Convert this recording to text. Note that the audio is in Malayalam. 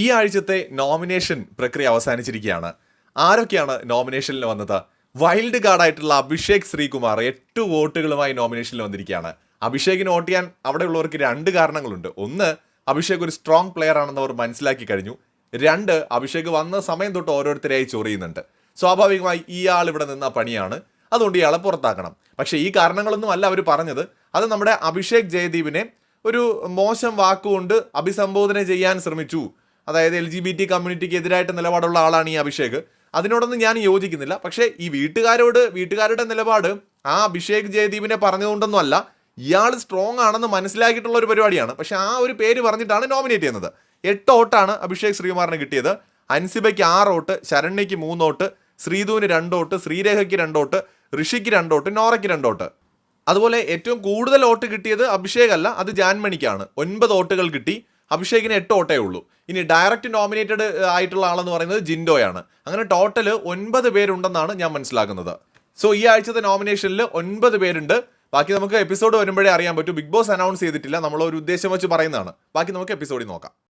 ഈ ആഴ്ചത്തെ നോമിനേഷൻ പ്രക്രിയ അവസാനിച്ചിരിക്കുകയാണ്. ആരൊക്കെയാണ് നോമിനേഷനിൽ വന്നത്? വൈൽഡ് കാർഡായിട്ടുള്ള അഭിഷേക് ശ്രീകുമാർ എട്ട് വോട്ടുകളുമായി നോമിനേഷനിൽ വന്നിരിക്കുകയാണ്. അഭിഷേകിന് വോട്ട് ചെയ്യാൻ അവിടെ ഉള്ളവർക്ക് രണ്ട് കാരണങ്ങളുണ്ട്. ഒന്ന് അഭിഷേക് ഒരു സ്ട്രോങ് പ്ലെയർ ആണെന്ന് അവർ മനസ്സിലാക്കി കഴിഞ്ഞു. രണ്ട് അഭിഷേക് വന്ന സമയം തൊട്ട് ഓരോരുത്തരെയായി ചൊറിയുന്നുണ്ട് സ്വാഭാവികമായി ഇയാൾ ഇവിടെ നിന്ന പണിയാണ്. അതുകൊണ്ട് ഇയാളെ പുറത്താക്കണം. പക്ഷേ ഈ കാരണങ്ങളൊന്നും അല്ല അവർ പറഞ്ഞത്. അത് നമ്മുടെ അഭിഷേക് ജയദീപിനെ ഒരു മോശം വാക്കുകൊണ്ട് അഭിസംബോധന ചെയ്യാൻ ശ്രമിച്ചു. അതായത് എൽ ജി ബി ടി കമ്മ്യൂണിറ്റിക്ക് എതിരായിട്ട് നിലപാടുള്ള ആളാണ് ഈ അഭിഷേക്. അതിനോടൊന്നും ഞാൻ യോജിക്കുന്നില്ല. പക്ഷേ ഈ വീട്ടുകാരോട് വീട്ടുകാരുടെ നിലപാട് ആ അഭിഷേക് ജയദീപിനെ പറഞ്ഞതുകൊണ്ടൊന്നും അല്ല. ഇയാൾ സ്ട്രോങ് ആണെന്ന് മനസ്സിലാക്കിയിട്ടുള്ള ഒരു പരിപാടിയാണ്. പക്ഷേ ആ ഒരു പേര് പറഞ്ഞിട്ടാണ് നോമിനേറ്റ് ചെയ്യുന്നത്. എട്ട് വോട്ടാണ് അഭിഷേക് ശ്രീകുമാറിന് കിട്ടിയത്. അൻസിബയ്ക്ക് ആറ് വോട്ട് ശരണ്യയ്ക്ക് മൂന്ന് വോട്ട് ശ്രീധുവിന് രണ്ട് വോട്ട് ശ്രീരേഖയ്ക്ക് രണ്ട് വോട്ട് ഋഷിക്ക് രണ്ട് വോട്ട് നോറയ്ക്ക് രണ്ട് വോട്ട്. അതുപോലെ ഏറ്റവും കൂടുതൽ വോട്ട് കിട്ടിയത് അഭിഷേക് അല്ല അത് ജാൻമണിക്കാണ്. ഒൻപത് വോട്ടുകൾ കിട്ടി. അഭിഷേകിന് എട്ട് ഓട്ടേ ഉള്ളൂ. ഇനി ഡയറക്റ്റ് നോമിനേറ്റഡ് ആയിട്ടുള്ള ആളെന്ന് പറയുന്നത് ജിൻഡോയാണ്. അങ്ങനെ ടോട്ടൽ ഒൻപത് പേരുണ്ടെന്നാണ് ഞാൻ മനസ്സിലാക്കുന്നത്. സോ ഈ ആഴ്ചത്തെ നോമിനേഷനിൽ ഒൻപത് പേരുണ്ട്. ബാക്കി നമുക്ക് എപ്പിസോഡ് വരുമ്പോഴേ അറിയാൻ പറ്റൂ. ബിഗ് ബോസ് അനൗൺസ് ചെയ്തിട്ടില്ല. നമ്മൾ ഒരു ഉദ്ദേശം വെച്ച് പറയുന്നതാണ്. ബാക്കി നമുക്ക് എപ്പിസോഡിൽ നോക്കാം.